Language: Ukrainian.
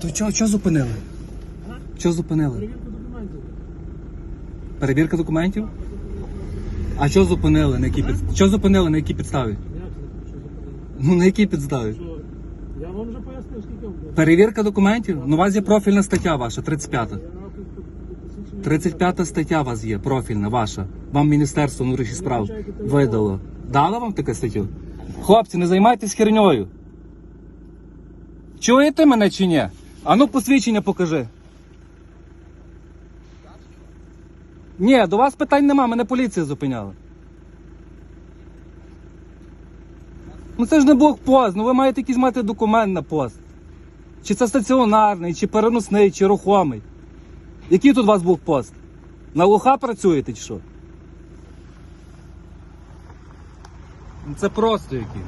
То чого, чого зупинили? Чого зупинили? Перевірку документів. Перевірка документів? А що зупинили? На якій під... Що зупинили на якій підставі? Як це? Що за питання? Ну на якій підставі? Що? Я вам вже пояснив, скільки вам. Перевірка документів? Ну, у вас є профільна стаття ваша, 35. Я тут- тут- тут посвідчення- 35 стаття у вас є, профільна ваша. Вам Міністерство внутрішніх справ видало. Дало вам таку статтю? Хлопці, не займайтесь херньою. Чуєте мене чи ні? А ну посвідчення покажи. Ні, до вас питань нема, мене поліція зупиняла. Ну це ж не блокпост, ну ви маєте якийсь мати документ на пост. Чи це стаціонарний, чи переносний, чи рухомий. Який тут у вас блокпост? На лоха працюєте чи що? Ну, Це просто який.